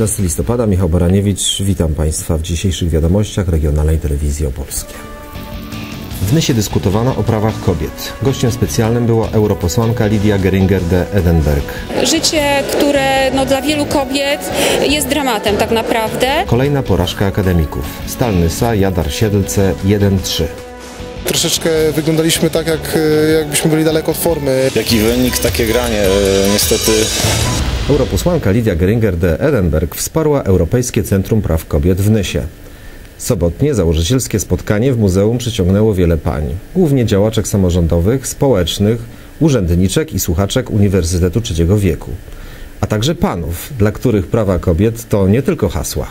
19 listopada, Michał Baraniewicz. Witam Państwa w dzisiejszych wiadomościach Regionalnej Telewizji Opolskiej. W Nysie dyskutowano o prawach kobiet. Gościem specjalnym była europosłanka Lidia Geringer de Edenberg. Życie, które no, dla wielu kobiet jest dramatem tak naprawdę. Kolejna porażka akademików. Stal Nysa, Jadar Siedlce 1-3. Troszeczkę wyglądaliśmy tak, jak, jakbyśmy byli daleko od formy. Jaki wynik, takie granie. E, Niestety Europosłanka Lidia Geringer de Edenberg wsparła Europejskie Centrum Praw Kobiet w Nysie. Sobotnie założycielskie spotkanie w muzeum przyciągnęło wiele pań, głównie działaczek samorządowych, społecznych, urzędniczek i słuchaczek Uniwersytetu Trzeciego Wieku, a także panów, dla których prawa kobiet to nie tylko hasła.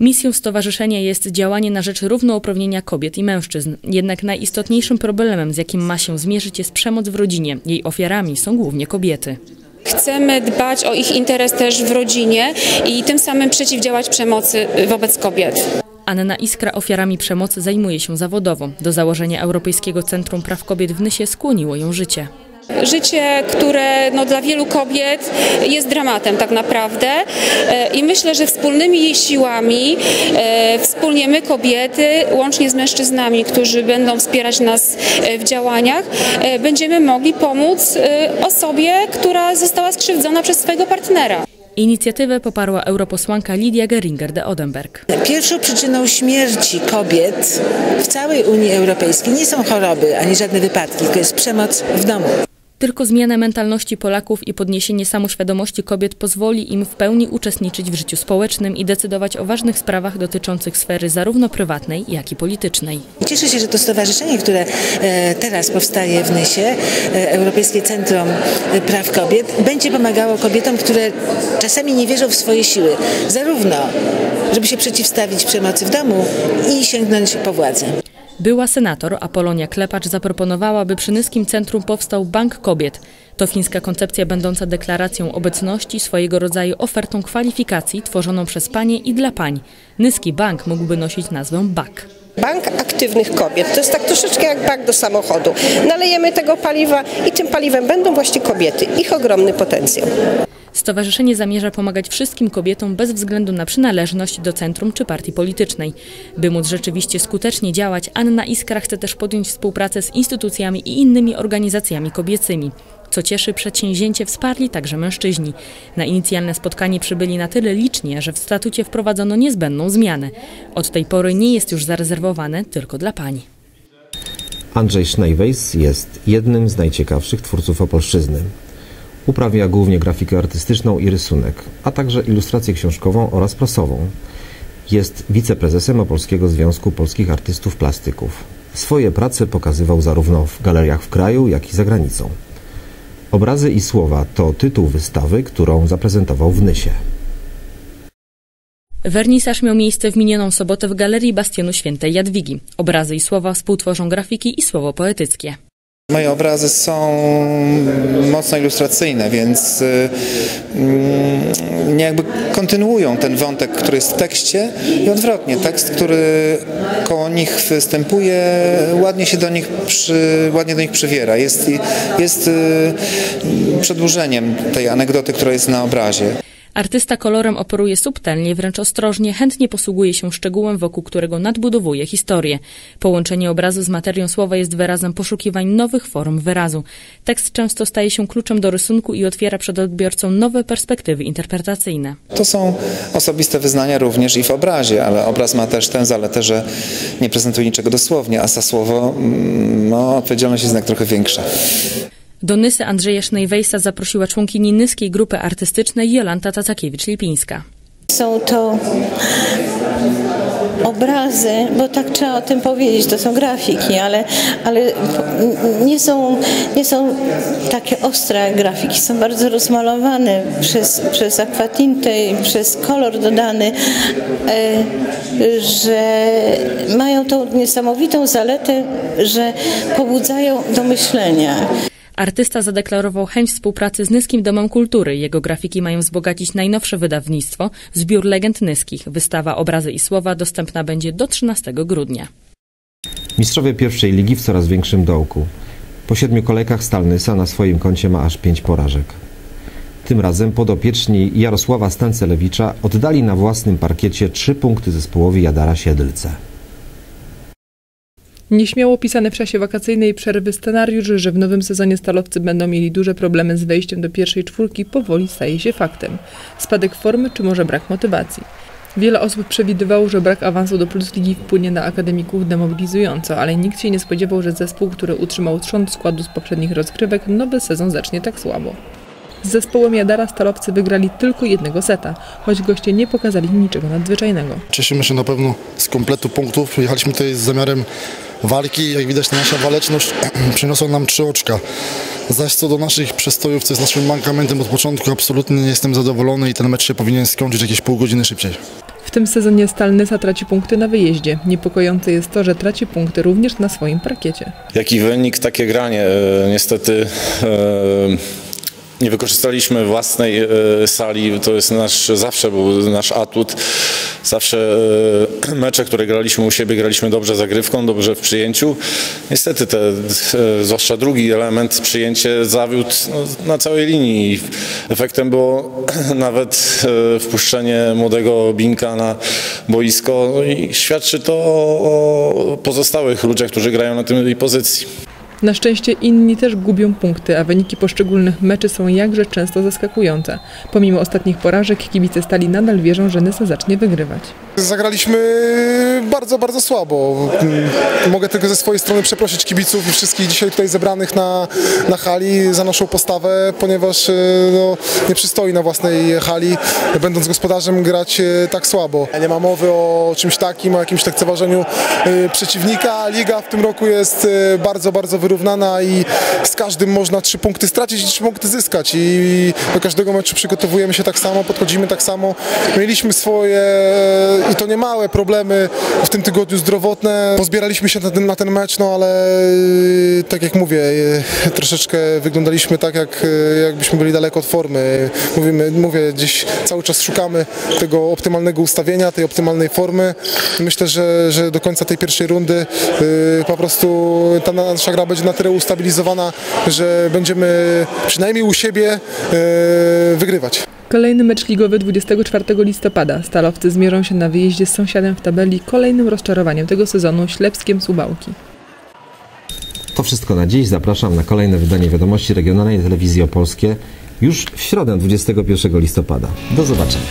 Misją stowarzyszenia jest działanie na rzecz równouprawnienia kobiet i mężczyzn. Jednak najistotniejszym problemem, z jakim ma się zmierzyć, jest przemoc w rodzinie. Jej ofiarami są głównie kobiety. Chcemy dbać o ich interes też w rodzinie i tym samym przeciwdziałać przemocy wobec kobiet. Anna Iskra ofiarami przemocy zajmuje się zawodowo. Do założenia Europejskiego Centrum Praw Kobiet w Nysie skłoniło ją życie. Życie, które no, dla wielu kobiet jest dramatem tak naprawdę E, i myślę, że wspólnymi siłami, e, wspólnie my kobiety, łącznie z mężczyznami, którzy będą wspierać nas e, w działaniach, będziemy mogli pomóc osobie, która została skrzywdzona przez swojego partnera. Inicjatywę poparła europosłanka Lidia Geringer de Odenberg. Pierwszą przyczyną śmierci kobiet w całej Unii Europejskiej nie są choroby ani żadne wypadki, tylko jest przemoc w domu. Tylko zmiana mentalności Polaków i podniesienie samoświadomości kobiet pozwoli im w pełni uczestniczyć w życiu społecznym i decydować o ważnych sprawach dotyczących sfery zarówno prywatnej, jak i politycznej. Cieszę się, że to stowarzyszenie, które e, teraz powstaje w Nysie, e, Europejskie Centrum Praw Kobiet, będzie pomagało kobietom, które czasami nie wierzą w swoje siły. Zarówno, żeby się przeciwstawić przemocy w domu i sięgnąć po władzę. Była senator Apolonia Klepacz zaproponowała, by przy Nyskim Centrum powstał Bank Kobiet. To fińska koncepcja będąca deklaracją obecności, swojego rodzaju ofertą kwalifikacji tworzoną przez panie i dla pań. Nyski Bank mógłby nosić nazwę BAK. Bank Aktywnych Kobiet. To jest tak troszeczkę jak bank do samochodu. Nalejemy tego paliwa i tym paliwem będą właśnie kobiety. Ich ogromny potencjał. Stowarzyszenie zamierza pomagać wszystkim kobietom bez względu na przynależność do centrum czy partii politycznej. By móc rzeczywiście skutecznie działać, Anna Iskra chce też podjąć współpracę z instytucjami i innymi organizacjami kobiecymi. Co cieszy, przedsięwzięcie wsparli także mężczyźni. Na inicjalne spotkanie przybyli na tyle licznie, że w statucie wprowadzono niezbędną zmianę. Od tej pory nie jest już zarezerwowane tylko dla pań. Andrzej Schneiwejs jest jednym z najciekawszych twórców Opolszczyzny. Uprawia głównie grafikę artystyczną i rysunek, a także ilustrację książkową oraz prasową. Jest wiceprezesem Opolskiego Związku Polskich Artystów Plastyków. Swoje prace pokazywał zarówno w galeriach w kraju, jak i za granicą. Obrazy i słowa to tytuł wystawy, którą zaprezentował w Nysie. Wernisaż miał miejsce w minioną sobotę w Galerii Bastionu Świętej Jadwigi. Obrazy i słowa współtworzą grafiki i słowo poetyckie. Moje obrazy są mocno ilustracyjne, więc y, mm, nie jakby kontynuują ten wątek, który jest w tekście i odwrotnie. Tekst, który koło nich występuje, ładnie się do nich, przy, ładnie do nich przywiera. Jest, jest y, przedłużeniem tej anegdoty, która jest na obrazie. Artysta kolorem operuje subtelnie, wręcz ostrożnie, chętnie posługuje się szczegółem, wokół którego nadbudowuje historię. Połączenie obrazu z materią słowa jest wyrazem poszukiwań nowych form wyrazu. Tekst często staje się kluczem do rysunku i otwiera przed odbiorcą nowe perspektywy interpretacyjne. To są osobiste wyznania również i w obrazie, ale obraz ma też tę zaletę, że nie prezentuje niczego dosłownie, a za słowo mm, no, odpowiedzialność jest jednak trochę większa. Do Nysy Andrzeja Sznejwejsa zaprosiła członkini Nyskiej Grupy Artystycznej Jolanta Tacakiewicz-Lipińska. Są to obrazy, bo tak trzeba o tym powiedzieć, to są grafiki, ale, ale nie, są, nie są takie ostre grafiki, są bardzo rozmalowane przez, przez akwatintę i przez kolor dodany, e, że mają tą niesamowitą zaletę, że pobudzają do myślenia. Artysta zadeklarował chęć współpracy z Nyskim Domem Kultury. Jego grafiki mają wzbogacić najnowsze wydawnictwo, zbiór legend nyskich. Wystawa Obrazy i Słowa dostępna będzie do 13 grudnia. Mistrzowie pierwszej ligi w coraz większym dołku. Po siedmiu kolejkach Stal Nysa na swoim koncie ma aż pięć porażek. Tym razem podopieczni Jarosława Stancelewicza oddali na własnym parkiecie trzy punkty zespołowi Jadara Siedlce. Nieśmiało pisany w czasie wakacyjnej przerwy scenariusz, że w nowym sezonie stalowcy będą mieli duże problemy z wejściem do pierwszej czwórki, powoli staje się faktem. Spadek formy czy może brak motywacji? Wiele osób przewidywało, że brak awansu do Plus Ligi wpłynie na akademików demobilizująco, ale nikt się nie spodziewał, że zespół, który utrzymał trzon składu z poprzednich rozgrywek, nowy sezon zacznie tak słabo. Z zespołem Jadara stalowcy wygrali tylko jednego seta, choć goście nie pokazali niczego nadzwyczajnego. Cieszymy się na pewno z kompletu punktów. Jechaliśmy tutaj z zamiarem walki. Jak widać, ta nasza waleczność przyniosła nam trzy oczka. Zaś co do naszych przestojów, co jest naszym mankamentem od początku, absolutnie nie jestem zadowolony i ten mecz się powinien skończyć jakieś pół godziny szybciej. W tym sezonie Stalnysa traci punkty na wyjeździe. Niepokojące jest to, że traci punkty również na swoim parkiecie. Jaki wynik, takie granie. E, niestety e, nie wykorzystaliśmy własnej e, sali, to jest nasz, zawsze był nasz atut. Zawsze e, mecze, które graliśmy u siebie, graliśmy dobrze zagrywką, dobrze w przyjęciu. Niestety, te, e, zwłaszcza drugi element, przyjęcie zawiódł no, na całej linii. Efektem było nawet wpuszczenie młodego Binka na boisko no i świadczy to o pozostałych ludziach, którzy grają na tej pozycji. Na szczęście inni też gubią punkty, a wyniki poszczególnych meczy są jakże często zaskakujące. Pomimo ostatnich porażek kibice Stali nadal wierzą, że Nysa zacznie wygrywać. Zagraliśmy bardzo, bardzo słabo. Mogę tylko ze swojej strony przeprosić kibiców i wszystkich dzisiaj tutaj zebranych na, na hali za naszą postawę, ponieważ e, no, nie przystoi na własnej hali, będąc gospodarzem, grać e, tak słabo. Nie ma mowy o czymś takim, o jakimś lekceważeniu e, przeciwnika. Liga w tym roku jest bardzo, bardzo wyrównana i z każdym można trzy punkty stracić i trzy punkty zyskać. I do każdego meczu przygotowujemy się tak samo, podchodzimy tak samo. Mieliśmy swoje i to nie małe problemy w tym tygodniu zdrowotne. Pozbieraliśmy się na ten, na ten mecz, no ale y, tak jak mówię, y, troszeczkę wyglądaliśmy tak, jak, y, jakbyśmy byli daleko od formy. Mówimy, mówię, gdzieś cały czas szukamy tego optymalnego ustawienia, tej optymalnej formy. Myślę, że, że do końca tej pierwszej rundy po prostu ta nasza gra będzie na tyle ustabilizowana, że będziemy przynajmniej u siebie wygrywać. Kolejny mecz ligowy 24 listopada. Stalowcy zmierzą się na wyjeździe z sąsiadem w tabeli kolejnym rozczarowaniem tego sezonu Ślepskiem Suwałki. To wszystko na dziś. Zapraszam na kolejne wydanie wiadomości regionalnej telewizji opolskie już w środę 21 listopada. Do zobaczenia.